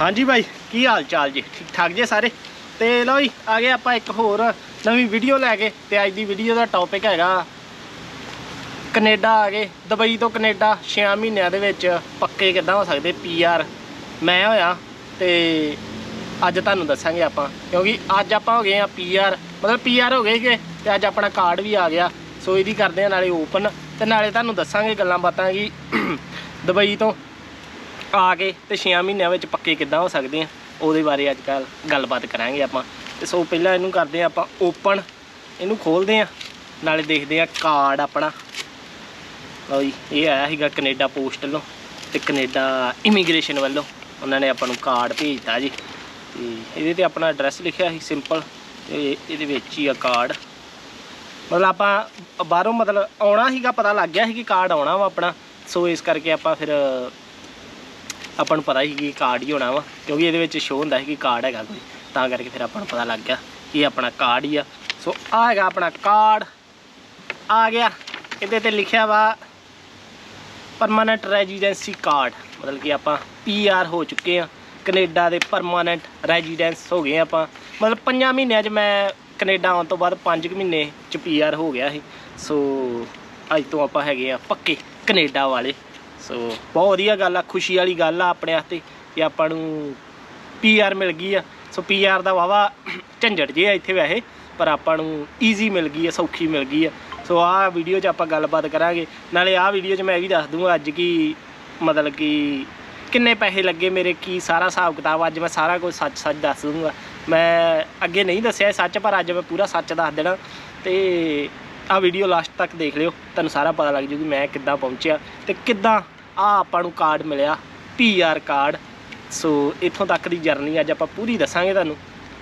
ਹਾਂਜੀ ਭਾਈ ਕੀ ਹਾਲ ਚਾਲ ਜੀ? ਠੀਕ ਠਾਕ ਜੇ ਸਾਰੇ? ਤੇ ਲਓ ਜੀ, ਆ ਗਏ ਆਪਾਂ ਇੱਕ ਹੋਰ ਨਵੀਂ ਵੀਡੀਓ ਲੈ ਕੇ ਤੇ ਅੱਜ ਦੀ ਵੀਡੀਓ ਦਾ ਟੌਪਿਕ ਹੈਗਾ ਕੈਨੇਡਾ ਆ ਗਏ। ਦੁਬਈ ਤੋਂ ਕੈਨੇਡਾ 6 ਮਹੀਨਿਆਂ ਦੇ ਵਿੱਚ ਪੱਕੇ ਕਿੱਦਾਂ ਹੋ ਸਕਦੇ? ਪੀਆਰ ਮੈਂ ਹੋਇਆ ਤੇ ਅੱਜ ਤੁਹਾਨੂੰ ਦੱਸਾਂਗੇ ਆਪਾਂ, ਕਿਉਂਕਿ ਅੱਜ ਆਪਾਂ ਹੋ ਗਏ ਆ ਪੀਆਰ ਮਤਲਬ ਪੀਆਰ ਹੋ ਗਏ ਕਿ ਤੇ ਅੱਜ ਆਪਣਾ ਕਾਰਡ ਵੀ ਆ ਗਿਆ। ਸੋ ਇਹਦੀ ਕਰਦੇ ਆ ਨਾਲੇ ਓਪਨ ਤੇ ਨਾਲੇ ਤੁਹਾਨੂੰ ਦੱਸਾਂਗੇ ਗੱਲਾਂ ਬਾਤਾਂ ਕਿ ਦੁਬਈ ਤੋਂ ਆ ਕੇ ਤੇ 6 ਮਹੀਨਿਆਂ ਵਿੱਚ ਪੱਕੇ ਕਿੱਦਾਂ ਹੋ ਸਕਦੇ ਆ? ਉਹਦੇ ਬਾਰੇ ਅੱਜ ਕੱਲ ਗੱਲਬਾਤ ਕਰਾਂਗੇ ਆਪਾਂ। ਤੇ ਸੋ ਪਹਿਲਾਂ ਇਹਨੂੰ ਕਰਦੇ ਆ ਆਪਾਂ ਓਪਨ ਇਹਨੂੰ ਖੋਲਦੇ ਆ ਨਾਲੇ ਦੇਖਦੇ ਆ ਕਾਰਡ ਆਪਣਾ। ਲਓ ਜੀ, ਇਹ ਆਇਆ ਸੀਗਾ ਕੈਨੇਡਾ ਪੋਸਟ ਵੱਲੋਂ ਤੇ ਕੈਨੇਡਾ ਇਮੀਗ੍ਰੇਸ਼ਨ ਵੱਲੋਂ। ਉਹਨਾਂ ਨੇ ਆਪਾਂ ਨੂੰ ਕਾਰਡ ਭੇਜਤਾ ਜੀ। ਤੇ ਇਹਦੇ ਤੇ ਆਪਣਾ ਐਡਰੈਸ ਲਿਖਿਆ ਸੀ ਸਿੰਪਲ ਤੇ ਇਹਦੇ ਵਿੱਚ ਹੀ ਆ ਕਾਰਡ। ਮਤਲਬ ਆਪਾਂ ਬਾਹਰੋਂ ਮਤਲਬ ਆਉਣਾ ਸੀਗਾ, ਪਤਾ ਲੱਗ ਗਿਆ ਸੀ ਕਿ ਕਾਰਡ ਆਉਣਾ ਵਾ ਆਪਣਾ। ਸੋ ਇਸ ਕਰਕੇ ਆਪਾਂ ਫਿਰ ਆਪਾਂ ਨੂੰ ਪਤਾ ਸੀ ਕਿ ਕਾਰਡ ਹੀ ਹੋਣਾ ਵਾ, ਕਿਉਂਕਿ ਇਹਦੇ ਵਿੱਚ ਸ਼ੋਅ ਹੁੰਦਾ ਸੀ ਕਿ ਕਾਰਡ ਹੈਗਾ ਕੋਈ। ਤਾਂ ਕਰਕੇ ਫਿਰ ਆਪਾਂ ਨੂੰ ਪਤਾ ਲੱਗ ਗਿਆ ਕਿ ਇਹ ਆਪਣਾ ਕਾਰਡ ਹੀ ਆ। ਸੋ ਆ ਹੈਗਾ ਆਪਣਾ ਕਾਰਡ ਆ ਗਿਆ। ਇਹਦੇ ਤੇ ਲਿਖਿਆ ਵਾ ਪਰਮਾਨੈਂਟ ਰੈਜ਼ੀਡੈਂਸੀ ਕਾਰਡ ਮਤਲਬ ਕਿ ਆਪਾਂ ਪੀਆਰ ਹੋ ਚੁੱਕੇ ਆ। ਕੈਨੇਡਾ ਦੇ ਪਰਮਾਨੈਂਟ ਰੈਜ਼ੀਡੈਂਸ ਹੋ ਗਏ ਆਪਾਂ। ਮਤਲਬ ਪੰਜਾਂ ਮਹੀਨਿਆਂ 'ਚ ਮੈਂ ਕੈਨੇਡਾ ਆਉਣ ਤੋਂ ਬਾਅਦ 5 ਮਹੀਨੇ 'ਚ ਪੀਆਰ ਹੋ ਗਿਆ ਸੀ। ਸੋ ਅੱਜ ਤੋਂ ਆਪਾਂ ਹੈਗੇ ਆ ਪੱਕੇ ਕੈਨੇਡਾ ਵਾਲੇ। ਸੋ ਬਹੁਤ ਵਧੀਆ ਗੱਲ ਆ, ਖੁਸ਼ੀ ਵਾਲੀ ਗੱਲ ਆ ਆਪਣੇ ਵਾਸਤੇ ਕਿ ਆਪਾਂ ਨੂੰ ਪੀਆਰ ਮਿਲ ਗਈ ਆ। ਸੋ ਪੀਆਰ ਦਾ ਵਾਵਾ ਝੰਜਟ ਜੇ ਆ ਇੱਥੇ ਵੈਸੇ, ਪਰ ਆਪਾਂ ਨੂੰ ਈਜ਼ੀ ਮਿਲ ਗਈ ਆ, ਸੌਖੀ ਮਿਲ ਗਈ ਆ। ਸੋ ਆਹ ਵੀਡੀਓ 'ਚ ਆਪਾਂ ਗੱਲਬਾਤ ਕਰਾਂਗੇ। ਨਾਲੇ ਆਹ ਵੀਡੀਓ 'ਚ ਮੈਂ ਇਹ ਵੀ ਦੱਸ ਦੂੰਗਾ, ਅੱਜ ਕੀ ਮਤਲਬ ਕਿ ਕਿੰਨੇ ਪੈਸੇ ਲੱਗੇ ਮੇਰੇ, ਕੀ ਸਾਰਾ ਹਿਸਾਬ ਕਿਤਾਬ, ਅੱਜ ਮੈਂ ਸਾਰਾ ਕੁਝ ਸੱਚ ਸੱਚ ਦੱਸ ਦੂੰਗਾ। ਮੈਂ ਅੱਗੇ ਨਹੀਂ ਦੱਸਿਆ ਸੱਚ, ਪਰ ਅੱਜ ਮੈਂ ਪੂਰਾ ਸੱਚ ਦੱਸ ਦੇਣਾ। ਤੇ ਆਹ ਵੀਡੀਓ ਲਾਸਟ ਤੱਕ ਦੇਖ ਲਿਓ, ਤੁਹਾਨੂੰ ਸਾਰਾ ਪਤਾ ਲੱਗ ਜੂ ਮੈਂ ਕਿੱਦਾਂ ਪਹੁੰਚਿਆ ਤੇ ਕਿੱਦਾਂ ਆ ਆਪਾਂ ਨੂੰ ਕਾਰਡ ਮਿਲਿਆ ਪੀਆਰ ਕਾਰਡ ਸੋ ਇੱਥੋਂ ਤੱਕ ਦੀ ਜਰਨੀ ਅੱਜ ਆਪਾਂ ਪੂਰੀ ਦੱਸਾਂਗੇ ਤੁਹਾਨੂੰ।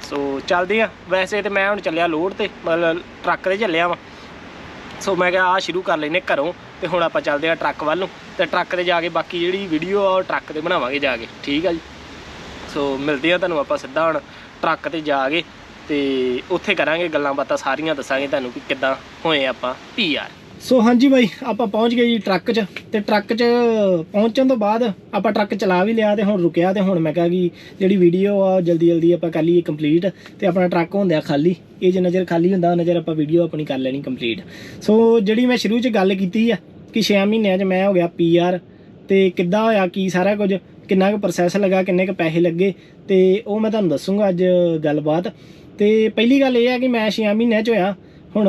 ਸੋ ਚੱਲਦੇ ਆ ਵੈਸੇ ਤੇ ਮੈਂ ਹੁਣ ਚੱਲਿਆ ਲੋਡ ਤੇ, ਮਤਲਬ ਟਰੱਕ ਤੇ ਚੱਲਿਆ ਵਾਂ। ਸੋ ਮੈਂ ਕਿਹਾ ਆ ਸ਼ੁਰੂ ਕਰ ਲੈਨੇ ਘਰੋਂ ਤੇ ਹੁਣ ਆਪਾਂ ਚੱਲਦੇ ਆ ਟਰੱਕ ਵੱਲ ਨੂੰ। ਤੇ ਟਰੱਕ ਤੇ ਜਾ ਕੇ ਬਾਕੀ ਜਿਹੜੀ ਵੀਡੀਓ ਆ ਉਹ ਟਰੱਕ ਤੇ ਬਣਾਵਾਂਗੇ ਜਾ ਕੇ। ਠੀਕ ਆ ਜੀ? ਸੋ ਮਿਲਦੇ ਆ ਤੁਹਾਨੂੰ ਆਪਾਂ ਸਿੱਧਾ ਹੁਣ ਟਰੱਕ ਤੇ ਜਾ ਕੇ। ਤੇ ਉੱਥੇ ਕਰਾਂਗੇ ਗੱਲਾਂ ਬਾਤਾਂ, ਸਾਰੀਆਂ ਦੱਸਾਂਗੇ ਤੁਹਾਨੂੰ ਕਿ ਕਿੱਦਾਂ ਹੋਏ ਆਪਾਂ ਪੀਆਰ ਸੋ ਹਾਂਜੀ ਬਾਈ, ਆਪਾਂ ਪਹੁੰਚ ਗਏ ਜੀ ਟਰੱਕ 'ਚ ਤੇ ਟਰੱਕ 'ਚ ਪਹੁੰਚਣ ਤੋਂ ਬਾਅਦ ਆਪਾਂ ਟਰੱਕ ਚਲਾ ਵੀ ਲਿਆ ਤੇ ਹੁਣ ਰੁਕਿਆ ਤੇ ਹੁਣ ਮੈਂ ਕਿਹਾ ਕਿ ਜਿਹੜੀ ਵੀਡੀਓ ਆ, ਜਲਦੀ ਜਲਦੀ ਆਪਾਂ ਕਰ ਲਈਏ ਕੰਪਲੀਟ ਤੇ ਆਪਣਾ ਟਰੱਕ ਹੁੰਦਿਆ ਖਾਲੀ, ਇਹ ਜੇ ਨਜ਼ਰ ਖਾਲੀ ਹੁੰਦਾ ਨਜ਼ਰ ਆਪਾਂ ਵੀਡੀਓ ਆਪਣੀ ਕਰ ਲੈਣੀ ਕੰਪਲੀਟ ਸੋ ਜਿਹੜੀ ਮੈਂ ਸ਼ੁਰੂ 'ਚ ਗੱਲ ਕੀਤੀ ਆ ਕਿ 6 ਮਹੀਨਿਆਂ 'ਚ ਮੈਂ ਹੋ ਗਿਆ ਪੀਆਰ ਤੇ ਕਿੱਦਾਂ ਹੋਇਆ, ਕੀ ਸਾਰਾ ਕੁਝ, ਕਿੰਨਾ ਕੁ ਪ੍ਰੋਸੈਸ ਲੱਗਾ, ਕਿੰਨੇ ਕੁ ਪੈਸੇ ਲੱਗੇ ਤੇ ਉਹ ਮੈਂ ਤੁਹਾਨੂੰ ਦੱਸੂਗਾ ਅੱਜ ਗੱਲਬਾਤ। ਤੇ ਪਹਿਲੀ ਗੱਲ ਇਹ ਹੈ ਕਿ ਮੈਂ 6 ਮਹੀਨਿਆਂ 'ਚ ਹੋਇਆ, ਹੁਣ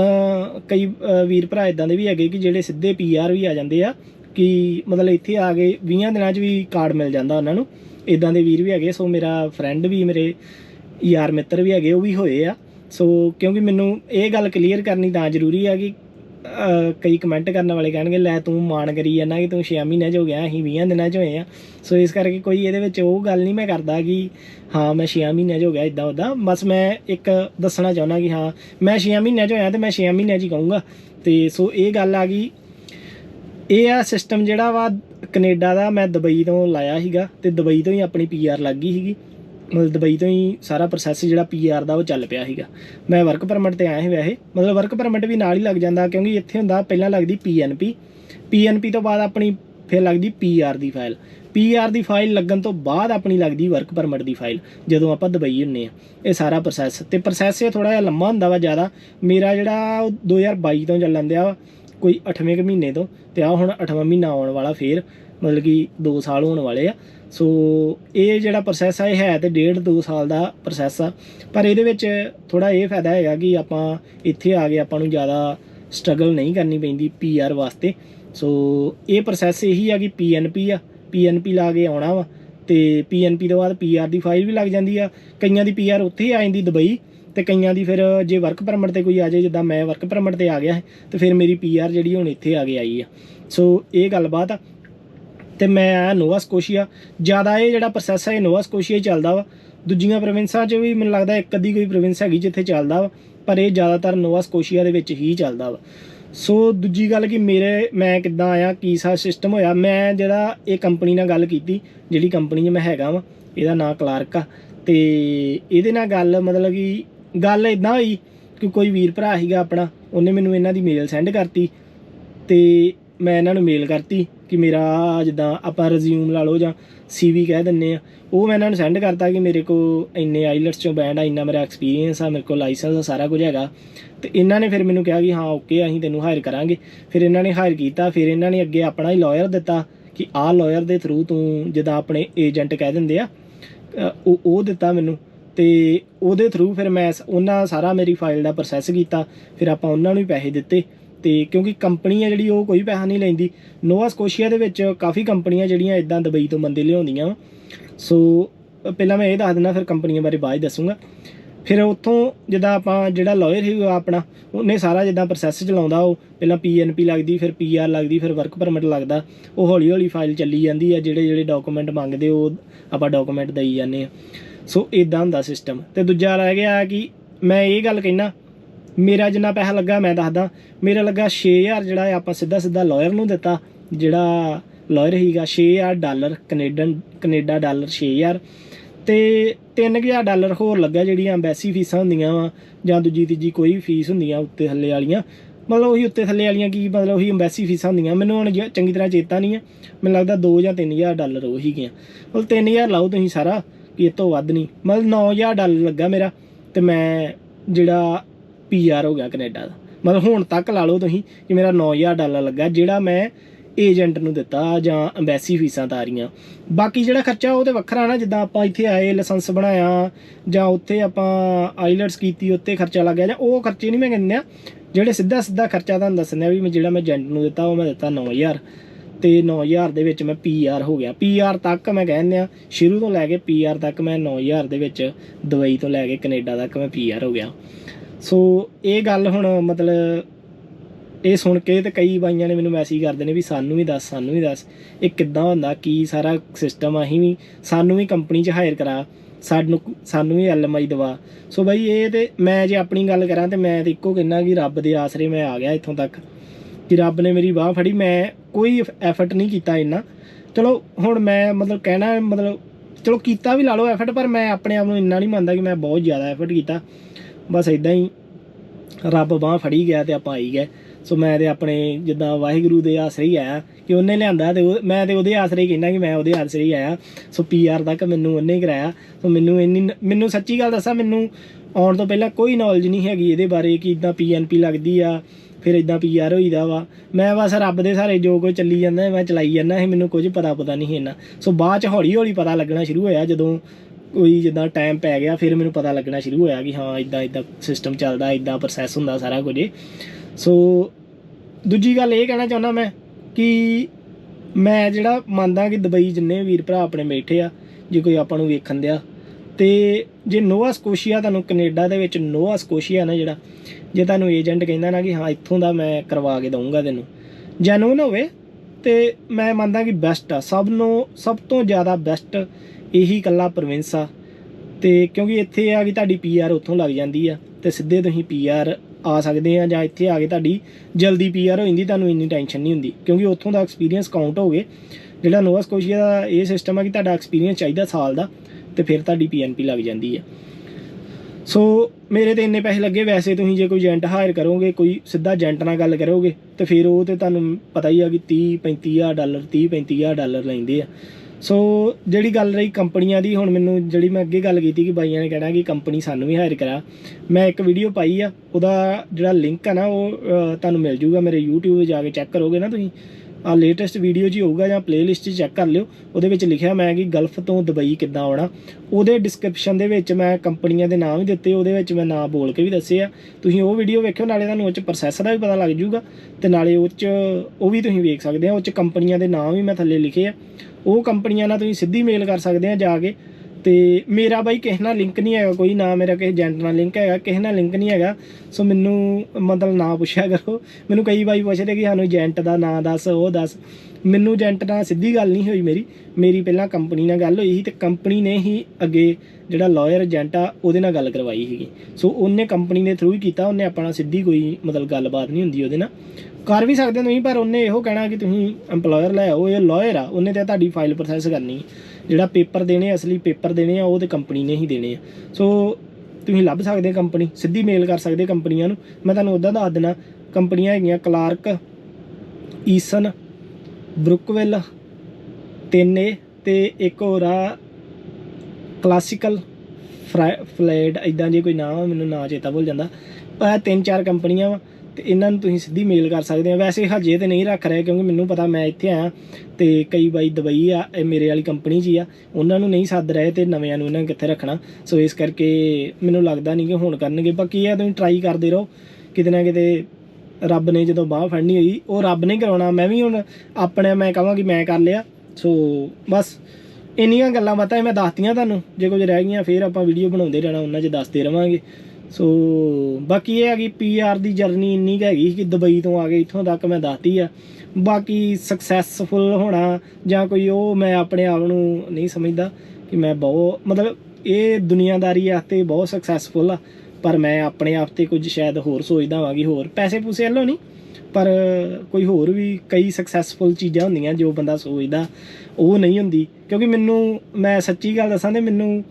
ਕਈ ਵੀਰ ਭਰਾ ਇਦਾਂ ਦੇ ਵੀ ਹੈਗੇ ਕਿ ਜਿਹੜੇ ਸਿੱਧੇ ਪੀਆਰ ਵੀ ਆ ਜਾਂਦੇ ਆ, ਕਿ ਮਤਲਬ ਇੱਥੇ ਆ ਕੇ 20 ਦਿਨਾਂ 'ਚ ਵੀ ਕਾਰਡ ਮਿਲ ਜਾਂਦਾ ਉਹਨਾਂ ਨੂੰ। ਇਦਾਂ ਦੇ ਵੀਰ ਵੀ ਹੈਗੇ, ਸੋ ਮੇਰਾ ਫਰੈਂਡ ਵੀ, ਮੇਰੇ ਯਾਰ ਮਿੱਤਰ ਵੀ ਹੈਗੇ, ਉਹ ਵੀ ਹੋਏ ਆ। ਸੋ ਕਿਉਂਕਿ ਮੈਨੂੰ ਇਹ ਗੱਲ ਕਲੀਅਰ ਕਰਨੀ ਤਾਂ ਜ਼ਰੂਰੀ ਆ ਕਿ ਕਈ ਕਮੈਂਟ ਕਰਨ ਵਾਲੇ ਕਹਿਣਗੇ, ਲੈ ਤੂੰ ਮਾਣ ਕਰੀ ਜਾਂਦਾ ਕਿ ਤੂੰ 6 ਮਹੀਨਿਆਂ 'ਚ ਹੋ ਗਿਆ, ਅਸੀਂ 20 ਦਿਨਾਂ 'ਚ ਹੋਏ ਆ। ਸੋ ਇਸ ਕਰਕੇ ਕੋਈ ਇਹਦੇ ਵਿੱਚ ਉਹ ਗੱਲ ਨਹੀਂ ਮੈਂ ਕਰਦਾ ਕਿ ਹਾਂ, ਮੈਂ 6 ਮਹੀਨਿਆਂ 'ਚ ਹੋ ਗਿਆ ਇਦਾਂ ਉਦਾਂ ਬਸ ਮੈਂ ਇੱਕ ਦੱਸਣਾ ਚਾਹੁੰਦਾ ਕਿ ਹਾਂ, ਮੈਂ 6 ਮਹੀਨਿਆਂ 'ਚ ਹੋਇਆ ਤੇ ਮੈਂ 6 ਮਹੀਨਿਆਂ 'ਚ ਹੀ ਕਹੂੰਗਾ। ਤੇ ਸੋ ਇਹ ਗੱਲ ਆ ਗਈ, ਇਹ ਆ ਸਿਸਟਮ ਜਿਹੜਾ ਵਾ ਕੈਨੇਡਾ ਦਾ ਮੈਂ ਦੁਬਈ ਤੋਂ ਲਾਇਆ ਸੀਗਾ ਤੇ ਦੁਬਈ ਤੋਂ ਹੀ ਆਪਣੀ ਪੀਆਰ ਲੱਗ ਗਈ ਸੀਗੀ। ਮਤਲਬ ਦੁਬਈ ਤੋਂ ਹੀ ਸਾਰਾ ਪ੍ਰੋਸੈਸ ਜਿਹੜਾ ਪੀਆਰ ਦਾ ਉਹ ਚੱਲ ਪਿਆ ਸੀਗਾ। ਮੈਂ ਵਰਕ ਪਰਮਿਟ ਤੇ ਆਇਆ ਸੀ ਵੈਸੇ। ਮਤਲਬ ਵਰਕ ਪਰਮਿਟ ਵੀ ਨਾਲ ਹੀ ਲੱਗ ਜਾਂਦਾ ਕਿਉਂਕਿ ਇੱਥੇ ਹੁੰਦਾ ਪਹਿਲਾਂ ਲੱਗਦੀ ਪੀਐਨਪੀ ਪੀਐਨਪੀ ਤੋਂ ਬਾਅਦ ਆਪਣੀ ਫਿਰ ਲੱਗਦੀ ਪੀਆਰ ਦੀ ਫਾਈਲ ਪੀਆਰ ਦੀ ਫਾਈਲ ਲੱਗਣ ਤੋਂ ਬਾਅਦ ਆਪਣੀ ਲੱਗਦੀ ਵਰਕ ਪਰਮਿਟ ਦੀ ਫਾਈਲ ਜਦੋਂ ਆਪਾਂ ਦੁਬਈ ਹੁੰਨੇ ਆ। ਇਹ ਸਾਰਾ ਪ੍ਰੋਸੈਸ ਤੇ ਪ੍ਰੋਸੈਸ ਇਹ ਥੋੜਾ ਜਿਹਾ ਲੰਮਾ ਹੁੰਦਾ ਵਾ ਜ਼ਿਆਦਾ। ਮੇਰਾ ਜਿਹੜਾ ਉਹ 2022 ਤੋਂ ਚੱਲਣ ਦਿਆ ਵਾ, ਕੋਈ 8ਵੇਂ ਕੁ ਮਹੀਨੇ ਤੋਂ। ਤੇ ਆ ਹੁਣ 8ਵਾਂ ਮਹੀਨਾ ਆਉਣ ਵਾਲਾ ਫੇਰ, ਮਤਲਬ ਕਿ 2 ਸਾਲ ਹੋਣ ਵਾਲੇ ਆ। ਸੋ ਇਹ ਜਿਹੜਾ ਪ੍ਰੋਸੈਸ ਆ, ਇਹ ਹੈ ਤੇ ਡੇਢ 2 ਸਾਲ ਦਾ ਪ੍ਰੋਸੈਸ ਆ। ਪਰ ਇਹਦੇ ਵਿੱਚ ਥੋੜਾ ਇਹ ਫਾਇਦਾ ਹੈਗਾ ਕਿ ਆਪਾਂ ਇੱਥੇ ਆ ਕੇ ਆਪਾਂ ਨੂੰ ਜ਼ਿਆਦਾ ਸਟਰਗਲ ਨਹੀਂ ਕਰਨੀ ਪੈਂਦੀ ਪੀਆਰ ਵਾਸਤੇ। ਸੋ ਇਹ ਪ੍ਰੋਸੈਸ ਇਹੀ ਆ ਕਿ ਪੀਐਨਪੀ ਆ। ਪੀਐਨਪੀ ਲਾ ਕੇ ਆਉਣਾ ਵਾ ਤੇ ਪੀਐਨਪੀ ਤੋਂ ਬਾਅਦ ਪੀਆਰ ਦੀ ਫਾਈਲ ਵੀ ਲੱਗ ਜਾਂਦੀ ਆ। ਕਈਆਂ ਦੀ ਪੀਆਰ ਉੱਥੇ ਹੀ ਆ ਜਾਂਦੀ ਦੁਬਈ ਤੇ ਕਈਆਂ ਦੀ ਫਿਰ ਜੇ ਵਰਕ ਪਰਮਿਟ ਤੇ ਕੋਈ ਆ ਜਾਏ, ਜਿੱਦਾਂ ਮੈਂ ਵਰਕ ਪਰਮਿਟ ਤੇ ਆ ਗਿਆ ਹੈ ਤੇ ਫਿਰ ਮੇਰੀ ਪੀਆਰ ਜਿਹੜੀ ਹੁਣ ਇੱਥੇ ਆ ਕੇ ਆਈ ਆ। ਸੋ ਇਹ ਗੱਲਬਾਤ ਆ। ਤੇ ਮੈਂ ਆਇਆ ਨੋਵਾ ਸਕੋਸ਼ੀਆ ਜ਼ਿਆਦਾ ਇਹ ਜਿਹੜਾ ਪ੍ਰੋਸੈਸ ਹੈ ਇਹ ਨੋਵਾ ਸਕੋਸ਼ੀਆ ਹੀ ਚੱਲਦਾ ਵਾ। ਦੂਜੀਆਂ ਪ੍ਰੋਵਿੰਸਾਂ 'ਚ ਵੀ ਮੈਨੂੰ ਲੱਗਦਾ ਇੱਕ ਅੱਧੀ ਕੋਈ ਪ੍ਰੋਵਿੰਸ ਹੈਗੀ ਜਿੱਥੇ ਚੱਲਦਾ ਵਾ, ਪਰ ਇਹ ਜ਼ਿਆਦਾਤਰ ਨੋਵਾ ਸਕੋਸ਼ੀਆ ਦੇ ਵਿੱਚ ਹੀ ਚੱਲਦਾ ਵਾ। ਸੋ ਦੂਜੀ ਗੱਲ ਕਿ ਮੇਰੇ, ਮੈਂ ਕਿੱਦਾਂ ਆਇਆ, ਕੀ ਸਾ ਸਿਸਟਮ ਹੋਇਆ, ਮੈਂ ਜਿਹੜਾ ਇਹ ਕੰਪਨੀ ਨਾਲ ਗੱਲ ਕੀਤੀ, ਜਿਹੜੀ ਕੰਪਨੀ 'ਚ ਮੈਂ ਹੈਗਾ ਵਾਂ, ਇਹਦਾ ਨਾਂ ਕਲਾਰਕ ਆ। ਤੇ ਇਹਦੇ ਨਾਲ ਗੱਲ, ਮਤਲਬ ਕਿ ਗੱਲ ਇਦਾਂ ਹੋਈ ਕਿ ਕੋਈ ਵੀਰ ਭਰਾ ਸੀਗਾ ਆਪਣਾ, ਉਹਨੇ ਮੈਨੂੰ ਇਹਨਾਂ ਦੀ ਮੇਲ ਸੈਂਡ ਕਰਤੀ, ਤੇ ਮੈਂ ਇਹਨਾਂ ਨੂੰ ਮੇਲ ਕਰਤੀ। ਕਿ ਮੇਰਾ ਜਿੱਦਾਂ ਆਪਾਂ ਰਿਜ਼ਿਊਮ ਲਾ ਲਓ ਜਾਂ ਸੀਵੀ ਕਹਿ ਦਿੰਨੇ ਆ, ਉਹ ਮੈਂ ਇਹਨਾਂ ਨੂੰ ਸੈਂਡ ਕਰਤਾ ਕਿ ਮੇਰੇ ਕੋਲ ਇੰਨੇ ਆਈਲਟਸ ਚੋਂ ਬੈਂਡ ਆ, ਇੰਨਾ ਮੇਰਾ ਐਕਸਪੀਰੀਅੰਸ ਆ, ਮੇਰੇ ਕੋਲ ਲਾਇਸੈਂਸ ਆ, ਸਾਰਾ ਕੁਝ ਹੈਗਾ। ਤੇ ਇਹਨਾਂ ਨੇ ਫਿਰ ਮੈਨੂੰ ਕਿਹਾ ਕਿ ਹਾਂ ਓਕੇ ਅਸੀਂ ਤੈਨੂੰ ਹਾਇਰ ਕਰਾਂਗੇ। ਫਿਰ ਇਹਨਾਂ ਨੇ ਹਾਇਰ ਕੀਤਾ, ਫਿਰ ਇਹਨਾਂ ਨੇ ਅੱਗੇ ਆਪਣਾ ਹੀ ਲਾਇਰ ਦਿੱਤਾ ਕਿ ਆਹ ਲਾਇਰ ਦੇ ਥਰੂ ਤੂੰ ਜਿੱਦਾਂ ਆਪਣੇ ਏਜੰਟ ਕਹਿ ਦਿੰਦੇ ਆ ਉਹ ਉਹ ਦਿੱਤਾ ਮੈਨੂੰ। ਤੇ ਉਹਦੇ ਥਰੂ ਫਿਰ ਮੈਂ ਉਹਨਾਂ ਸਾਰਾ ਮੇਰੀ ਫਾਈਲ ਦਾ ਪ੍ਰੋਸੈਸ ਕੀਤਾ, ਫਿਰ ਆਪਾਂ ਉਹਨਾਂ ਨੂੰ ਹੀ ਪੈਸੇ ਦਿੱਤੇ। ਤੇ ਕਿਉਂਕਿ ਕੰਪਨੀ ਆ ਜਿਹੜੀ ਉਹ ਕੋਈ ਪੈਸਾ ਨਹੀਂ ਲੈਂਦੀ। ਨੋਵਾ ਸਕੋਸ਼ੀਆ ਦੇ ਵਿੱਚ ਕਾਫੀ ਕੰਪਨੀਆਂ ਜਿਹੜੀਆਂ ਇਦਾਂ ਦੁਬਈ ਤੋਂ ਬੰਦੇ ਲਿਆਉਂਦੀਆਂ। ਵਾ ਸੋ ਪਹਿਲਾਂ ਮੈਂ ਇਹ ਦੱਸ ਦਿੰਦਾ, ਫਿਰ ਕੰਪਨੀਆਂ ਬਾਰੇ ਬਾਅਦ 'ਚ ਦੱਸੂਗਾ। ਫਿਰ ਉੱਥੋਂ ਜਿੱਦਾਂ ਆਪਾਂ, ਜਿਹੜਾ ਲਾਇਰ ਸੀ ਆਪਣਾ, ਉਹਨੇ ਸਾਰਾ ਜਿੱਦਾਂ ਪ੍ਰੋਸੈਸ ਚਲਾਉਂਦਾ, ਉਹ ਪਹਿਲਾਂ ਪੀਐਨਪੀ ਲੱਗਦੀ, ਫਿਰ ਪੀਆਰ ਲੱਗਦੀ, ਫਿਰ ਵਰਕ ਪਰਮਿਟ ਲੱਗਦਾ। ਉਹ ਹੌਲੀ ਹੌਲੀ ਫਾਈਲ ਚੱਲੀ ਜਾਂਦੀ ਆ, ਜਿਹੜੇ ਜਿਹੜੇ ਡਾਕੂਮੈਂਟ ਮੰਗਦੇ, ਉਹ ਆਪਾਂ ਡਾਕੂਮੈਂਟ ਦੇਈ ਜਾਂਦੇ ਆ। ਸੋ ਇਦਾਂ ਹੁੰਦਾ ਸਿਸਟਮ ਤੇ ਦੂਜਾ ਰਹਿ ਗਿਆ ਕਿ ਮੈਂ ਇਹ ਗੱਲ ਕਹਿਣਾ ਮੇਰਾ ਜਿੰਨਾ ਪੈਸਾ ਲੱਗਾ ਮੈਂ ਦੱਸਦਾ। ਮੇਰਾ ਲੱਗਾ 6000 ਜਿਹੜਾ ਆਪਾਂ ਸਿੱਧਾ ਸਿੱਧਾ ਲਾਇਰ ਨੂੰ ਦਿੱਤਾ। ਜਿਹੜਾ ਲਾਇਰ ਹੀਗਾ 6000 ਡਾਲਰ ਕੈਨੇਡੀਅਨ ਕੈਨੇਡਾ ਡਾਲਰ 6000 ਤੇ 3000 ਡਾਲਰ ਹੋਰ ਲੱਗਾ ਜਿਹੜੀਆਂ ਐਮਬੈਸੀ ਫੀਸਾਂ ਹੁੰਦੀਆਂ ਵਾ, ਜਾਂ ਦੂਜੀ ਤੀਜੀ ਕੋਈ ਫੀਸ ਹੁੰਦੀਆਂ ਉੱਤੇ ਥੱਲੇ ਵਾਲੀਆਂ। ਮਤਲਬ ਉਹੀ ਉੱਤੇ ਥੱਲੇ ਵਾਲੀਆਂ ਕੀ ਮਤਲਬ ਉਹੀ ਐਮਬੈਸੀ ਫੀਸਾਂ ਹੁੰਦੀਆਂ। ਮੈਨੂੰ ਹੁਣ ਜ- ਚੰਗੀ ਤਰ੍ਹਾਂ ਚੇਤਾ ਨਹੀਂ ਹੈ। ਮੈਨੂੰ ਲੱਗਦਾ 2 ਜਾਂ 3000 ਡਾਲਰ ਉਹੀ ਗਿਆ। ਮਤਲਬ 3000 ਲਾਓ ਤੁਸੀਂ ਸਾਰਾ, ਕਿ ਇਹ ਤੋਂ ਵੱਧ ਨਹੀਂ। ਮਤਲਬ 9000 ਡਾਲਰ ਲੱਗਾ ਮੇਰਾ। ਤੇ ਮੈਂ ਜਿਹੜਾ ਪੀਆਰ ਹੋ ਗਿਆ ਕੈਨੇਡਾ ਦਾ। ਮਤਲਬ ਹੁਣ ਤੱਕ ਲਾ ਲਓ ਤੁਸੀਂ ਕਿ ਮੇਰਾ 9000 ਡਾਲਰ ਲੱਗਾ, ਜਿਹੜਾ ਮੈਂ ਏਜੰਟ ਨੂੰ ਦਿੱਤਾ ਜਾਂ ਐਮਬੈਸੀ ਫੀਸਾਂ ਤਾਰੀਆਂ। ਬਾਕੀ ਜਿਹੜਾ ਖਰਚਾ ਉਹ ਤੇ ਵੱਖਰਾ ਨਾ, ਜਿੱਦਾਂ ਆਪਾਂ ਇੱਥੇ ਆਏ, ਲਾਇਸੈਂਸ ਬਣਾਇਆ, ਜਾਂ ਉੱਥੇ ਆਪਾਂ ਆਈਲਟਸ ਕੀਤੀ ਉੱਤੇ ਖਰਚਾ ਲੱਗ ਗਿਆ, ਜਾਂ ਉਹ ਖਰਚੇ ਨਹੀਂ ਮੈਂ ਕਹਿੰਦਾ ਜਿਹੜੇ ਸਿੱਧਾ ਸਿੱਧਾ ਖਰਚਾ ਤੁਹਾਨੂੰ ਦੱਸਣਾ ਵੀ ਮੈਂ ਜਿਹੜਾ ਮੈਂ ਏਜੰਟ ਨੂੰ ਦਿੱਤਾ, ਉਹ ਮੈਂ ਦਿੱਤਾ 9000 ਤੇ 9000 ਦੇ ਵਿੱਚ ਮੈਂ ਪੀਆਰ ਹੋ ਗਿਆ। ਪੀਆਰ ਤੱਕ ਮੈਂ ਕਹਿੰਦੇ ਆ, ਸ਼ੁਰੂ ਤੋਂ ਲੈ ਕੇ ਪੀਆਰ ਤੱਕ ਮੈਂ 9000 ਦੇ ਵਿੱਚ ਦੁਬਈ ਤੋਂ ਲੈ ਕੇ ਕੈਨੇਡਾ ਤੱਕ ਮੈਂ ਪੀਆਰ ਹੋ ਗਿਆ। ਸੋ ਇਹ ਗੱਲ ਹੁਣ ਮਤਲਬ ਇਹ ਸੁਣ ਕੇ ਤੇ ਕਈ ਬਾਈਆਂ ਨੇ ਮੈਨੂੰ ਮੈਸੇਜ ਕਰਦੇ ਨੇ ਵੀ ਸਾਨੂੰ ਵੀ ਦੱਸ, ਸਾਨੂੰ ਵੀ ਦੱਸ। ਇਹ ਕਿੱਦਾਂ ਹੁੰਦਾ, ਕੀ ਸਾਰਾ ਸਿਸਟਮ ਅਸੀਂ ਵੀ ਸਾਨੂੰ ਵੀ ਕੰਪਨੀ 'ਚ ਹਾਇਰ ਕਰਾ, ਸਾਨੂੰ ਸਾਨੂੰ ਵੀ ਐਲਐਮਆਈ ਦਵਾ। ਸੋ ਬਾਈ ਇਹ ਤੇ ਮੈਂ ਜੇ ਆਪਣੀ ਗੱਲ ਕਰਾਂ ਤੇ ਮੈਂ ਤੇ ਇੱਕੋ ਕਹਿਣਾ ਕਿ ਰੱਬ ਦੇ ਆਸਰੇ ਮੈਂ ਆ ਗਿਆ ਇੱਥੋਂ ਤੱਕ ਕਿ ਰੱਬ ਨੇ ਮੇਰੀ ਬਾਹ ਫੜੀ। ਮੈਂ ਕੋਈ ਐਫਰਟ ਨਹੀਂ ਕੀਤਾ ਇੰਨਾ। ਚਲੋ ਹੁਣ ਮੈਂ ਮਤਲਬ ਕਹਿਣਾ ਮਤਲਬ ਚਲੋ ਕੀਤਾ ਵੀ ਲਾ ਲਓ ਐਫਰਟ ਪਰ ਮੈਂ ਆਪਣੇ ਆਪ ਨੂੰ ਇੰਨਾ ਨਹੀਂ ਮੰਨਦਾ ਕਿ ਮੈਂ ਬਹੁਤ ਜ਼ਿਆਦਾ ਐਫਰਟ ਕੀਤਾ। ਬਸ ਇਦਾਂ ਹੀ ਰੱਬ ਬਾਹ ਫੜੀ ਗਿਆ ਤੇ ਆਪਾਂ ਆਈ ਗਏ। ਸੋ ਮੈਂ ਤੇ ਆਪਣੇ ਜਿੱਦਾਂ ਵਾਹਿਗੁਰੂ ਦੇ ਆਸਰੇ ਹੀ ਆਇਆ ਕਿ ਉਹਨੇ ਲਿਆਂਦਾ ਤੇ ਉਹ- ਮੈਂ ਤੇ ਉਹਦੇ ਆਸਰੇ ਹੀ ਕਹਿੰਦਾ ਕਿ ਮੈਂ ਉਹਦੇ ਆਸਰੇ ਹੀ ਆਇਆ। ਸੋ ਪੀਆਰ ਤੱਕ ਮੈਨੂੰ ਉਹਨੇ ਹੀ ਕਰਾਇਆ। ਸੋ ਮੈਨੂੰ ਇੰਨੀ ਮੈਨੂੰ ਸੱਚੀ ਗੱਲ ਦੱਸਾਂ, ਮੈਨੂੰ ਆਉਣ ਤੋਂ ਪਹਿਲਾਂ ਕੋਈ ਨੌਲੇਜ ਨਹੀਂ ਹੈਗੀ ਇਹਦੇ ਬਾਰੇ ਕਿ ਇਦਾਂ ਪੀਐਨਪੀ ਲੱਗਦੀ ਆ, ਫਿਰ ਇਦਾਂ ਪੀਆਰ ਹੋਈਦਾ ਵਾ। ਮੈਂ ਬਸ ਰੱਬ ਦੇ ਸਾਰੇ ਜੋ ਕੋਈ ਚੱਲੀ ਜਾਂਦਾ, ਮੈਂ ਚਲਾਈ ਜਾਂਦਾ ਸੀ ਮੈਨੂੰ ਕੁਝ ਪਤਾ ਪਤਾ ਨਹੀਂ ਇਹਨਾਂ ਸੋ ਬਾਅਦ ਚ ਹੌਲੀ ਹੌਲੀ ਪਤਾ ਲੱਗਣਾ ਸ਼ੁਰੂ ਹੋਇਆ ਜਦੋਂ ਕੋਈ ਜਿੱਦਾਂ ਟਾਈਮ ਪੈ ਗਿਆ, ਫਿਰ ਮੈਨੂੰ ਪਤਾ ਲੱਗਣਾ ਸ਼ੁਰੂ ਹੋਇਆ ਕਿ ਹਾਂ ਇਦਾਂ ਇਦਾਂ ਸਿਸਟਮ ਚੱਲਦਾ ਇਦਾਂ ਪ੍ਰੋਸੈਸ ਹੁੰਦਾ ਸਾਰਾ ਕੁਝ। ਸੋ ਦੂਜੀ ਗੱਲ ਇਹ ਕਹਿਣਾ ਚਾਹੁੰਦਾ ਮੈਂ ਕਿ ਮੈਂ ਜਿਹੜਾ ਮੰਨਦਾ ਕਿ ਦੁਬਈ ਜਿੰਨੇ ਵੀਰ ਭਰਾ ਆਪਣੇ ਬੈਠੇ ਆ, ਜੇ ਕੋਈ ਆਪਾਂ ਨੂੰ ਵੇਖਣ ਦਿਆ, ਤੇ ਜੇ ਨੋਵਾ ਸਕੋਸ਼ੀਆ ਤੁਹਾਨੂੰ ਕੈਨੇਡਾ ਦੇ ਵਿੱਚ ਨੋਵਾ ਸਕੋਸ਼ੀਆ ਨਾ ਜਿਹੜਾ, ਜੇ ਤੁਹਾਨੂੰ ਏਜੰਟ ਕਹਿੰਦਾ ਨਾ ਕਿ ਹਾਂ, ਇੱਥੋਂ ਦਾ ਮੈਂ ਕਰਵਾ ਕੇ ਦਊਂਗਾ ਤੈਨੂੰ ਜੈਨੂਨ ਹੋਵੇ, ਤੇ ਮੈਂ ਮੰਨਦਾ ਕਿ ਬੈਸਟ ਆ, ਸਭ ਨੂੰ, ਸਭ ਤੋਂ ਜ਼ਿਆਦਾ ਬੈਸਟ ਇਹੀ ਕੱਲਾ ਪ੍ਰੋਵਿੰਸ ਆ। ਤੇ ਕਿਉਂਕਿ ਇੱਥੇ ਆ ਕਿ ਤੁਹਾਡੀ ਪੀਆਰ ਉੱਥੋਂ ਲੱਗ ਜਾਂਦੀ ਆ ਤੇ ਸਿੱਧੇ ਤੁਸੀਂ ਪੀਆਰ ਆ ਸਕਦੇ ਆ ਜਾਂ ਇੱਥੇ ਆ ਕੇ ਤੁਹਾਡੀ ਜਲਦੀ ਪੀਆਰ ਹੋ ਜਾਂਦੀ, ਤੁਹਾਨੂੰ ਇੰਨੀ ਟੈਨਸ਼ਨ ਨਹੀਂ ਹੁੰਦੀ। ਕਿਉਂਕਿ ਉੱਥੋਂ ਦਾ ਐਕਸਪੀਰੀਅੰਸ ਕਾਊਂਟ ਹੋ ਗਏ। ਜਿਹੜਾ ਨੋਵਾ ਸਕੋਸ਼ੀਆ ਦਾ ਇਹ ਸਿਸਟਮ ਆ ਕਿ ਤੁਹਾਡਾ ਐਕਸਪੀਰੀਅੰਸ ਚਾਹੀਦਾ ਸਾਲ ਦਾ ਤੇ ਫਿਰ ਤੁਹਾਡੀ ਪੀਐਨਪੀ ਲੱਗ ਜਾਂਦੀ ਆ। ਸੋ ਮੇਰੇ ਤੇ ਇੰਨੇ ਪੈਸੇ ਲੱਗੇ, ਵੈਸੇ ਤੁਸੀਂ ਜੇ ਕੋਈ ਏਜੰਟ ਹਾਇਰ ਕਰੋਗੇ, ਕੋਈ ਸਿੱਧਾ ਏਜੰਟ ਨਾਲ ਗੱਲ ਕਰੋਗੇ, ਤੇ ਫਿਰ ਉਹ ਤੇ ਤੁਹਾਨੂੰ ਪਤਾ ਹੀ ਆ ਕਿ 30 35000 ਡਾਲਰ 30 35000 ਡਾਲਰ ਲੈਂਦੇ ਆ। ਸੋ ਜਿਹੜੀ ਗੱਲ ਰਹੀ ਕੰਪਨੀਆਂ ਦੀ, ਹੁਣ ਮੈਨੂੰ ਜਿਹੜੀ ਮੈਂ ਅੱਗੇ ਗੱਲ ਕੀਤੀ ਕਿ ਬਾਈਆਂ ਨੇ ਕਹਿਣਾ ਕਿ ਕੰਪਨੀ ਸਾਨੂੰ ਵੀ ਹਾਇਰ ਕਰਾ, ਮੈਂ ਇੱਕ ਵੀਡੀਓ ਪਾਈ ਆ, ਉਹਦਾ ਜਿਹੜਾ ਲਿੰਕ ਆ ਨਾ, ਉਹ ਤੁਹਾਨੂੰ ਮਿਲ ਜੂਗਾ ਮੇਰੇ YouTube ਤੇ ਜਾ ਕੇ ਚੈੱਕ ਕਰੋਗੇ ਨਾ ਤੁਸੀਂ। ਆ ਲੇਟੈਸਟ ਵੀਡੀਓ ਜੀ ਹੋਊਗਾ ਜਾਂ ਪਲੇਲਿਸਟ 'ਚ ਚੈੱਕ ਕਰ ਲਿਓ, ਉਹਦੇ ਵਿੱਚ ਲਿਖਿਆ ਮੈਂ ਕਿ ਗਲਫ ਤੋਂ ਦੁਬਈ ਕਿੱਦਾਂ ਆਉਣਾ। ਉਹਦੇ ਡਿਸਕ੍ਰਿਪਸ਼ਨ ਦੇ ਵਿੱਚ ਮੈਂ ਕੰਪਨੀਆਂ ਦੇ ਨਾਮ ਵੀ ਦਿੱਤੇ, ਉਹਦੇ ਵਿੱਚ ਮੈਂ ਨਾਮ ਬੋਲ ਕੇ ਵੀ ਦੱਸੇ ਆ। ਤੁਸੀਂ ਉਹ ਵੀਡੀਓ ਵੇਖਿਓ, ਨਾਲੇ ਤੁਹਾਨੂੰ ਉਹ 'ਚ ਪ੍ਰੋਸੈਸ ਦਾ ਵੀ ਪਤਾ ਲੱਗ ਜਾਊਗਾ ਤੇ ਨਾਲੇ ਉਹ 'ਚ, ਉਹ ਵੀ ਤੁਸੀਂ ਵੇਖ ਸਕਦੇ ਆ, ਉਹ 'ਚ ਕੰਪਨੀਆਂ ਦੇ ਨਾਮ ਵੀ ਮੈਂ ਥੱਲੇ ਲਿਖੇ ਆ। ਉਹ ਕੰਪਨੀਆਂ ਨਾਲ ਤੁਸੀਂ ਸਿੱਧੀ ਮੇਲ ਕਰ ਸਕਦੇ ਆ ਜਾ ਕੇ। ਤੇ ਮੇਰਾ ਬਾਈ ਕਿਸੇ ਨਾਲ ਲਿੰਕ ਨਹੀਂ ਹੈਗਾ, ਕੋਈ ਨਾ ਮੇਰਾ ਕਿਸੇ ਏਜੰਟ ਨਾਲ ਲਿੰਕ ਹੈਗਾ, ਕਿਸੇ ਨਾਲ ਲਿੰਕ ਨਹੀਂ ਹੈਗਾ। ਸੋ ਮੈਨੂੰ ਮਤਲਬ ਨਾ ਪੁੱਛਿਆ ਕਰੋ। ਮੈਨੂੰ ਕਈ ਵਾਰੀ ਪੁੱਛਦੇ ਕਿ ਸਾਨੂੰ ਏਜੰਟ ਦਾ ਨਾਂ ਦੱਸ, ਉਹ ਦੱਸ। ਮੈਨੂੰ ਏਜੰਟ ਨਾਲ ਸਿੱਧੀ ਗੱਲ ਨਹੀਂ ਹੋਈ ਮੇਰੀ। ਮੇਰੀ ਪਹਿਲਾਂ ਕੰਪਨੀ ਨਾਲ ਗੱਲ ਹੋਈ ਸੀ ਤੇ ਕੰਪਨੀ ਨੇ ਹੀ ਅੱਗੇ ਜਿਹੜਾ ਲਾਇਰ ਏਜੰਟ ਆ, ਉਹਦੇ ਨਾਲ ਗੱਲ ਕਰਵਾਈ ਸੀਗੀ। ਸੋ ਉਹਨੇ ਕੰਪਨੀ ਦੇ ਥਰੂ ਹੀ ਕੀਤਾ, ਉਹਨੇ ਆਪਣਾ ਸਿੱਧੀ ਕੋਈ ਮਤਲਬ ਗੱਲਬਾਤ ਨਹੀਂ ਹੁੰਦੀ ਉਹਦੇ ਨਾਲ। ਕਰ ਵੀ ਸਕਦੇ ਹੋ ਤੁਸੀਂ ਪਰ ਉਹਨੇ ਇਹੋ ਕਹਿਣਾ ਕਿ ਤੁਸੀਂ EMPLOYER ਲੈ ਆਓ ਇਹ ਲਾਇਰ ਆ ਉਹਨੇ ਤਾਂ ਤੁਹਾਡੀ ਫਾਈਲ ਪ੍ਰੋਸੈਸ ਕਰਨੀ। ਜਿਹੜਾ ਪੇਪਰ ਦੇਣੇ ਅਸਲੀ ਪੇਪਰ ਦੇਣੇ ਆ ਉਹ ਤੇ ਕੰਪਨੀ ਨੇ ਹੀ ਦੇਣੇ ਆ। ਸੋ ਤੁਸੀਂ ਲੱਭ ਸਕਦੇ ਕੰਪਨੀ ਸਿੱਧੀ ਮੇਲ ਕਰ ਸਕਦੇ ਕੰਪਨੀਆਂ ਨੂੰ। ਮੈਂ ਤੁਹਾਨੂੰ ਉਦਾਂ ਦੱਸ ਦੇਣਾ ਕੰਪਨੀਆਂ ਹੈਗੀਆਂ ਕਲਾਰਕ ਈਸਨ ਬਰੁਕਵਿਲ 3A ਤੇ ਇੱਕ ਹੋਰ ਆ ਕਲਾਸਿਕਲ ਫਲੈਟ ਇਦਾਂ ਜੇ ਕੋਈ ਨਾਮ ਆ, ਮੈਨੂੰ ਨਾਂ ਚੇਤਾ ਭੁੱਲ ਜਾਂਦਾ। ਇਹ ਤਿੰਨ ਚਾਰ ਕੰਪਨੀਆਂ ਵਾ। ਤੇ ਇਹਨਾਂ ਨੂੰ ਤੁਸੀਂ ਸਿੱਧੀ ਮੇਲ ਕਰ ਸਕਦੇ ਆ ਵੈਸੇ ਹਜੇ ਤੇ ਨਹੀਂ ਰੱਖ ਰਹੇ ਕਿਉਂਕਿ ਮੈਨੂੰ ਪਤਾ ਮੈਂ ਇੱਥੇ ਆਇਆ ਤੇ ਕਈ ਬਾਈ ਦੁਬਈ ਆ, ਇਹ ਮੇਰੇ ਵਾਲੀ ਕੰਪਨੀ 'ਚ ਹੀ ਆ। ਉਹਨਾਂ ਨੂੰ ਨਹੀਂ ਸੱਦ ਰਹੇ ਤੇ ਨਵਿਆਂ ਨੂੰ ਇਹਨਾਂ ਕਿੱਥੇ ਰੱਖਣਾ। ਸੋ ਇਸ ਕਰਕੇ ਮੈਨੂੰ ਲੱਗਦਾ ਨਹੀਂ ਕਿ ਹੁਣ ਕਰਨਗੇ। ਬਾਕੀ ਇਹ ਆ ਤੁਸੀਂ ਟਰਾਈ ਕਰਦੇ ਰਹੋ। ਕਿਤੇ ਨਾ ਕਿਤੇ ਰੱਬ ਨੇ ਜਦੋਂ ਬਾਹ ਫੜਨੀ ਹੋਈ, ਉਹ ਰੱਬ ਨੇ ਕਰਾਉਣਾ। ਮੈਂ ਵੀ ਹੁਣ ਆਪਣੇ ਮੈਂ ਕਹਾਂਗੀ ਮੈਂ ਕਰ ਲਿਆ। ਸੋ ਬਸ ਇੰਨੀਆਂ ਗੱਲਾਂ ਬਾਤਾਂ ਮੈਂ ਦੱਸਤੀਆਂ ਤੁਹਾਨੂੰ। ਜੇ ਕੁਝ ਰਹਿ ਗਈਆਂ, ਫੇਰ ਆਪਾਂ ਵੀਡੀਓ ਬਣਾਉਂਦੇ ਰਹਿਣਾ। ਉਹਨਾਂ 'ਚ ਦੱਸਦੇ ਰਵਾਂਗੇ। ਸੋ, ਬਾਕੀ ਇਹ ਆ ਕਿ ਪੀਆਰ ਦੀ ਜਰਨੀ ਇੰਨੀ ਕੁ ਹੈਗੀ ਕਿ ਦੁਬਈ ਤੋਂ ਆ ਕੇ ਇੱਥੋਂ ਤੱਕ ਮੈਂ ਦੱਸਤੀ ਆ। ਬਾਕੀ ਸਕਸੈਸਫੁਲ ਹੋਣਾ ਜਾਂ ਕੋਈ ਉਹ ਮੈਂ ਆਪਣੇ ਆਪ ਨੂੰ ਨਹੀਂ ਸਮਝਦਾ ਕਿ ਮੈਂ ਬਹੁਤ ਮਤਲਬ ਇਹ ਦੁਨੀਆਦਾਰੀ ਆਸਤੇ ਬਹੁਤ ਸਕਸੈਸਫੁਲ ਆ, ਪਰ ਮੈਂ ਆਪਣੇ ਆਪ ਤੇ ਕੁਝ ਸ਼ਾਇਦ ਹੋਰ ਸੋਚਦਾ ਹਾਂ ਕਿ ਹੋਰ ਪੈਸੇ ਪੂਸੇ ਵੱਲੋਂ ਨਹੀਂ, ਪਰ ਕੋਈ ਹੋਰ ਵੀ ਕਈ ਸਕਸੈਸਫੁਲ ਚੀਜ਼ਾਂ ਹੁੰਦੀਆਂ ਜੋ ਬੰਦਾ ਸੋਚਦਾ, ਉਹ ਨਹੀਂ ਹੁੰਦੀ। ਕਿਉਂਕਿ ਮੈਨੂੰ, ਮੈਂ ਸੱਚੀ ਗੱਲ ਦੱਸਾਂ ਤੇ ਮੈਨੂੰ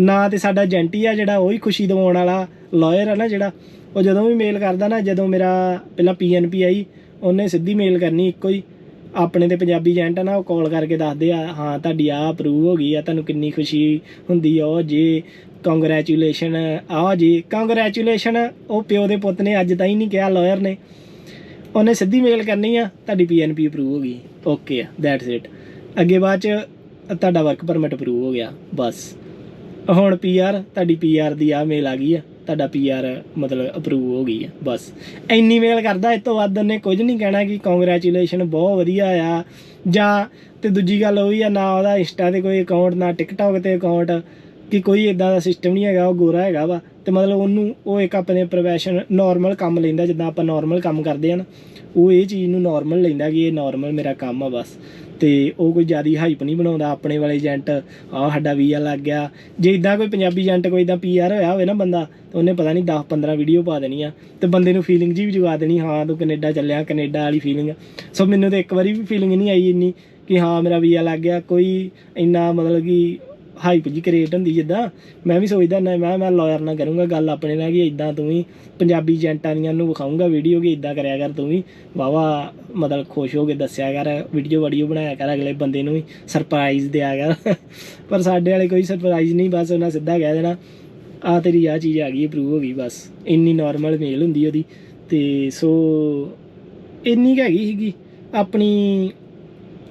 ਨਾ ਤੇ ਸਾਡਾ ਏਜੰਟ ਹੀ ਆ ਜਿਹੜਾ, ਉਹ ਹੀ ਖੁਸ਼ੀ ਦਿਵਾਉਣ ਵਾਲਾ ਲਾਇਰ ਆ ਨਾ ਜਿਹੜਾ, ਉਹ ਜਦੋਂ ਵੀ ਮੇਲ ਕਰਦਾ ਨਾ, ਜਦੋਂ ਮੇਰਾ ਪਹਿਲਾਂ ਪੀਐਨਪੀ ਆਈ, ਉਹਨੇ ਸਿੱਧੀ ਮੇਲ ਕਰਨੀ ਇੱਕੋ ਹੀ। ਆਪਣੇ ਤੇ ਪੰਜਾਬੀ ਏਜੰਟ ਆ ਨਾ, ਉਹ ਕਾਲ ਕਰਕੇ ਦੱਸਦੇ ਆ, ਹਾਂ, ਤੁਹਾਡੀ ਆ ਅਪਰੂਵ ਹੋ ਗਈ ਆ, ਤੁਹਾਨੂੰ ਕਿੰਨੀ ਖੁਸ਼ੀ ਹੁੰਦੀ ਆ, ਉਹ ਜੇ ਕੰਗ੍ਰੈਚੁਲੇਸ਼ਨ ਆ ਜੀ। ਕੰਗ੍ਰੈਚੁਲੇਸ਼ਨ ਉਹ ਪਿਓ ਦੇ ਪੁੱਤ ਨੇ ਅੱਜ ਤਾਈਂ ਨਹੀਂ ਕਿਹਾ ਲਾਇਰ ਨੇ। ਉਹਨੇ ਸਿੱਧੀ ਮੇਲ ਕਰਨੀ ਆ, ਤੁਹਾਡੀ ਪੀਐਨਪੀ ਅਪਰੂਵ ਹੋ ਗਈ। ਓਕੇ ਆ ਦੈਟਸ ਇਟ ਅੱਗੇ ਬਾਅਦ ਚ, ਤੁਹਾਡਾ ਵਰਕ ਪਰਮਿਟ ਅਪਰੂਵ ਹੋ ਗਿਆ, ਬਸ। ਹੁਣ ਪੀਆਰ ਤੁਹਾਡੀ ਪੀਆਰ ਦੀ ਆ ਮੇਲ ਆ ਗਈ ਆ। ਤੁਹਾਡਾ ਪੀਆਰ ਮਤਲਬ ਅਪਰੂਵ ਹੋ ਗਈ ਆ, ਬਸ। ਇੰਨੀ ਮੇਲ ਕਰਦਾ, ਇਸ ਤੋਂ ਵੱਧ ਉਹਨੇ ਕੁਝ ਨਹੀਂ ਕਹਿਣਾ ਕਿ ਕੰਗ੍ਰੈਚੁਲੇਸ਼ਨ ਬਹੁਤ ਵਧੀਆ ਆ। ਜਾਂ ਤੇ ਦੂਜੀ ਗੱਲ ਉਹ ਵੀ ਆ, ਨਾ ਉਹਦਾ ਇੰਸਟਾ ਤੇ ਕੋਈ ਅਕਾਊਂਟ ਨਾ ਟਿਕਟੌਕ ਤੇ ਅਕਾਊਂਟ ਕਿ ਕੋਈ ਇਦਾਂ ਦਾ ਸਿਸਟਮ ਨਹੀਂ ਹੈਗਾ, ਉਹ ਗੋਰਾ ਹੈਗਾ ਵਾ। ਤੇ ਮਤਲਬ ਉਹਨੂੰ, ਉਹ ਇੱਕ ਆਪਣੇ ਪ੍ਰੋਫੈਸ਼ਨ ਨਾਰਮਲ ਕੰਮ ਲੈਂਦਾ, ਜਿੱਦਾਂ ਆਪਾਂ ਨਾਰਮਲ ਕੰਮ ਕਰਦੇ ਆ ਨਾ, ਉਹ ਇਹ ਚੀਜ਼ ਨੂੰ ਨਾਰਮਲ ਲੈਂਦਾ ਕਿ ਇਹ ਨਾਰਮਲ ਮੇਰਾ ਕੰਮ ਆ, ਬਸ। ਤੇ ਉਹ ਕੋਈ ਜ਼ਿਆਦੀ ਹਾਈਪ ਨਹੀਂ ਬਣਾਉਂਦਾ ਆਪਣੇ ਵਾਲੇ ਏਜੰਟ ਆ ਸਾਡਾ ਵੀਜ਼ਾ ਲੱਗ ਗਿਆ। ਜੇ ਇਦਾਂ ਕੋਈ ਪੰਜਾਬੀ ਏਜੰਟ ਕੋਈ ਇਦਾਂ ਪੀਆਰ ਹੋਇਆ ਹੋਵੇ ਨਾ ਬੰਦਾ, ਤਾਂ ਉਹਨੇ ਪਤਾ ਨਹੀਂ 10 15 ਵੀਡੀਓ ਪਾ ਦੇਣੀ ਆ। ਤੇ ਬੰਦੇ ਨੂੰ ਫੀਲਿੰਗ ਜੀ ਵੀ ਜਗਾ ਦੇਣੀ, ਹਾਂ ਤੂੰ ਕੈਨੇਡਾ ਚੱਲਿਆ, ਕੈਨੇਡਾ ਵਾਲੀ ਫੀਲਿੰਗ ਸੋ ਮੈਨੂੰ ਤਾਂ ਇੱਕ ਵਾਰੀ ਵੀ ਫੀਲਿੰਗ ਨਹੀਂ ਆਈ ਇੰਨੀ, ਕਿ ਹਾਂ ਮੇਰਾ ਵੀਜ਼ਾ ਲੱਗ ਗਿਆ। ਕੋਈ ਇੰਨਾ ਮਤਲਬ ਕਿ ਹਾਈਪ ਜੀ ਕ੍ਰੀਏਟ ਹੁੰਦੀ ਜਿੱਦਾਂ, ਮੈਂ ਵੀ ਸੋਚਦਾ ਨਾ ਮੈਂ ਮੈਂ ਲਾਇਰ ਨਾਲ ਕਰੂੰਗਾ ਗੱਲ ਆਪਣੇ ਨਾਲ ਕਿ ਇਦਾਂ ਤੂੰ ਵੀ ਪੰਜਾਬੀ ਏਜੰਟਾਂ ਦੀਆਂ ਨੂੰ ਵਿਖਾਉਂਗਾ ਵੀਡੀਓ ਕਿ ਇਦਾਂ ਕਰਿਆ ਕਰ ਤੂੰ ਵੀ। ਵਾਵਾ ਮਤਲਬ ਖੁਸ਼ ਹੋ ਕੇ ਦੱਸਿਆ ਕਰ ਵੀਡੀਓ ਵੀਡੀਓ ਬਣਾਇਆ ਕਰ ਅਗਲੇ ਬੰਦੇ ਨੂੰ ਵੀ ਸਰਪ੍ਰਾਈਜ਼ ਦਿਆ ਕਰ। ਪਰ ਸਾਡੇ ਵਾਲੇ ਕੋਈ ਸਰਪ੍ਰਾਈਜ਼ ਨਹੀਂ, ਬਸ ਉਹਨਾਂ ਸਿੱਧਾ ਕਹਿ ਦੇਣਾ, ਆ ਤੇਰੀ ਆ ਚੀਜ਼ ਆ ਗਈ ਅਪਰੂਵ ਹੋ ਗਈ ਬਸ। ਇੰਨੀ ਨਾਰਮਲ ਮੇਲ ਹੁੰਦੀ ਉਹਦੀ। ਤੇ ਸੋ ਇੰਨੀ ਕੁ ਹੈਗੀ ਸੀਗੀ ਆਪਣੀ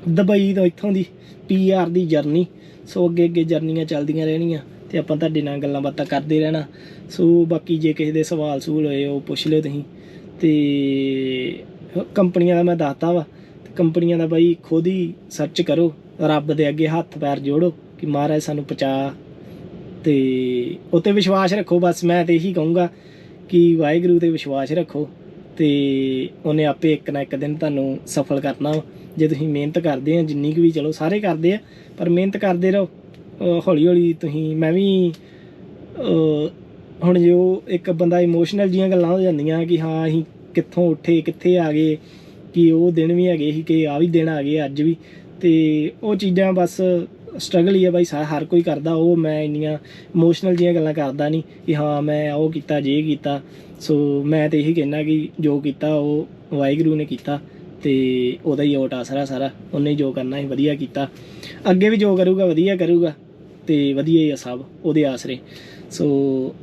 ਦੁਬਈ ਤੋਂ ਇੱਥੋਂ ਦੀ ਪੀਆਰ ਦੀ ਜਰਨੀ ਸੋ ਅੱਗੇ ਅੱਗੇ ਜਰਨੀਆਂ ਚੱਲਦੀਆਂ ਰਹਿਣੀਆਂ ਤੇ ਆਪਾਂ ਤੁਹਾਡੇ ਨਾਲ ਗੱਲਾਂ ਬਾਤਾਂ ਕਰਦੇ ਰਹਿਣਾ ਸੋ ਬਾਕੀ ਜੇ ਕਿਸੇ ਦੇ ਸਵਾਲ ਸੂਲ ਹੋਏ, ਉਹ ਪੁੱਛ ਲਿਓ ਤੁਸੀਂ ਤੇ ਕੰਪਨੀਆਂ ਦਾ ਮੈਂ ਦੱਸਤਾ ਵਾ ਕੰਪਨੀਆਂ ਦਾ ਬਾਈ ਖੁਦ ਹੀ ਸਰਚ ਕਰੋ, ਰੱਬ ਦੇ ਅੱਗੇ ਹੱਥ ਪੈਰ ਜੋੜੋ ਕਿ ਮਹਾਰਾਜ ਸਾਨੂੰ ਪਹੁੰਚਾ ਤੇ ਉਤੇ ਵਿਸ਼ਵਾਸ ਰੱਖੋ, ਬਸ ਮੈਂ ਤੇ ਇਹੀ ਕਹੂੰਗਾ ਕਿ ਵਾਹਿਗੁਰੂ ਤੇ ਵਿਸ਼ਵਾਸ ਰੱਖੋ ਤੇ ਉਹਨੇ ਆਪੇ ਇੱਕ ਨਾ ਇੱਕ ਦਿਨ ਤੁਹਾਨੂੰ ਸਫਲ ਕਰਨਾ ਵਾ। ਜੇ ਤੁਸੀਂ ਮਿਹਨਤ ਕਰਦੇ ਆ ਜਿੰਨੀ ਕੁ ਵੀ ਚਲੋ ਸਾਰੇ ਕਰਦੇ ਆ ਪਰ ਮਿਹਨਤ ਕਰਦੇ ਰਹੋ। ਹੌਲੀ ਹੌਲੀ ਤੁਸੀਂ ਮੈਂ ਵੀ ਅਹ, ਹੁਣ ਜੋ ਇੱਕ ਬੰਦਾ ਇਮੋਸ਼ਨਲ ਜੀਆਂ ਗੱਲਾਂ ਹੋ ਜਾਂਦੀਆਂ ਕਿ ਹਾਂ ਅਸੀਂ ਕਿੱਥੋਂ ਉੱਠੇ ਕਿੱਥੇ ਆ ਗਏ ਕਿ ਉਹ ਦਿਨ ਵੀ ਹੈਗੇ ਸੀ ਕਿ ਆ ਵੀ ਦਿਨ ਆ ਗਏ ਅੱਜ ਵੀ। ਤੇ ਉਹ ਚੀਜ਼ਾਂ ਬਸ ਸਟਰਗਲ ਹੀ ਹੈ ਬਾਈ ਸਾ ਹਰ ਕੋਈ ਕਰਦਾ ਉਹ ਮੈਂ ਇੰਨੀਆਂ ਇਮੋਸ਼ਨਲ ਜੀਆਂ ਗੱਲਾਂ ਕਰਦਾ ਨਹੀਂ ਕਿ ਹਾਂ ਮੈਂ ਉਹ ਕੀਤਾ ਜੇ ਕੀਤਾ। ਸੋ ਮੈਂ ਤੇ ਇਹੀ ਕਹਿਣਾ ਕਿ ਜੋ ਕੀਤਾ ਉਹ ਵਾਹਿਗੁਰੂ ਨੇ ਕੀਤਾ। ਤੇ ਉਹਦਾ ਹੀ ਆਊਟ ਆਸਰਾ ਸਾਰਾ ਉਹਨੇ ਜੋ ਕਰਨਾ ਸੀ, ਵਧੀਆ ਕੀਤਾ। ਅੱਗੇ ਵੀ ਜੋ ਕਰੂਗਾ, ਵਧੀਆ ਕਰੂਗਾ। ਤੇ ਵਧੀਆ ਹੀ ਆ ਸਭ, ਉਹਦੇ ਆਸਰੇ। ਸੋ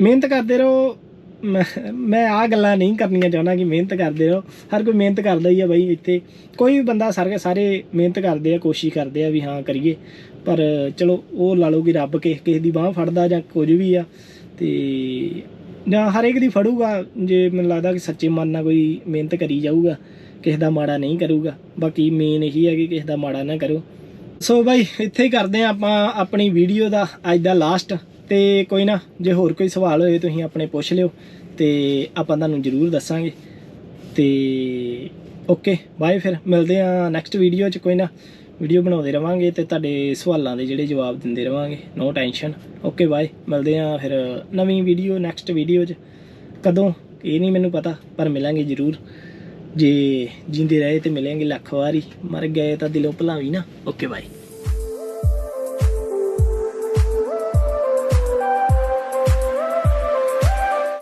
ਮਿਹਨਤ ਕਰਦੇ ਰਹੋ। ਮੈਂ ਮੈਂ ਆ ਗੱਲਾਂ ਨਹੀਂ ਕਰਨੀਆਂ ਚਾਹੁੰਦਾ ਕਿ ਮਿਹਨਤ ਕਰਦੇ ਰਹੋ। ਹਰ ਕੋਈ ਮਿਹਨਤ ਕਰਦਾ ਹੀ ਆ ਬਾਈ ਇੱਥੇ। ਕੋਈ ਵੀ ਬੰਦਾ ਸਾਰੇ ਸਾਰੇ ਮਿਹਨਤ ਕਰਦੇ ਆ, ਕੋਸ਼ਿਸ਼ ਕਰਦੇ ਆ ਵੀ ਹਾਂ ਕਰੀਏ। ਪਰ ਚਲੋ, ਉਹ ਲਾ ਲਓ ਕਿ ਰੱਬ ਕਿਸੇ ਕਿਸੇ ਦੀ ਬਾਹ ਫੜਦਾ ਜਾਂ ਕੁਝ ਵੀ ਆ। ਤੇ ਜਾਂ ਹਰ ਇੱਕ ਦੀ ਫੜੂਗਾ। ਜੇ ਮੈਨੂੰ ਲੱਗਦਾ ਕਿ ਸੱਚੇ ਮਨ ਨਾਲ ਕੋਈ ਮਿਹਨਤ ਕਰੀ ਜਾਊਗਾ। ਕਿਸੇ ਦਾ ਮਾੜਾ ਨਹੀਂ ਕਰੂਗਾ। ਬਾਕੀ ਮੇਨ ਇਹੀ ਹੈ ਕਿ ਕਿਸੇ ਦਾ ਮਾੜਾ ਨਾ ਕਰੋ। ਸੋ ਬਾਈ, ਇੱਥੇ ਹੀ ਕਰਦੇ ਆ ਆਪਾਂ ਆਪਣੀ ਵੀਡੀਓ ਦਾ ਅੱਜ ਦਾ ਲਾਸਟ ਤੇ ਕੋਈ ਨਾ, ਜੇ ਹੋਰ ਕੋਈ ਸਵਾਲ ਹੋਏ ਤੁਸੀਂ ਆਪਣੇ ਪੁੱਛ ਲਿਓ ਤੇ ਆਪਾਂ ਤੁਹਾਨੂੰ ਜ਼ਰੂਰ ਦੱਸਾਂਗੇ। ਤੇ ਓਕੇ ਬਾਏ ਫਿਰ। ਮਿਲਦੇ ਆ ਨੈਕਸਟ ਵੀਡੀਓ 'ਚ ਕੋਈ ਨਾ। ਵੀਡੀਓ ਬਣਾਉਂਦੇ ਰਵਾਂਗੇ ਤੇ ਤੁਹਾਡੇ ਸਵਾਲਾਂ ਦੇ ਜਿਹੜੇ ਜਵਾਬ ਦਿੰਦੇ ਰਵਾਂਗੇ। ਨੋ ਟੈਨਸ਼ਨ ਓਕੇ ਬਾਏ ਮਿਲਦੇ ਆ ਫਿਰ ਨਵੀਂ ਵੀਡੀਓ ਨੈਕਸਟ ਵੀਡੀਓ 'ਚ। ਕਦੋਂ? ਇਹ ਨਹੀਂ ਮੈਨੂੰ ਪਤਾ, ਪਰ ਮਿਲਾਂਗੇ ਜ਼ਰੂਰ। ਜੇ ਜਿੰਦੇ ਰਹੇ ਤੇ ਮਿਲਾਂਗੇ ਲੱਖ ਵਾਰੀ, ਮਰ ਗਏ ਤਾਂ ਦਿਲੋਂ ਭੁਲਾਵੀ ਨਾ। Okay bye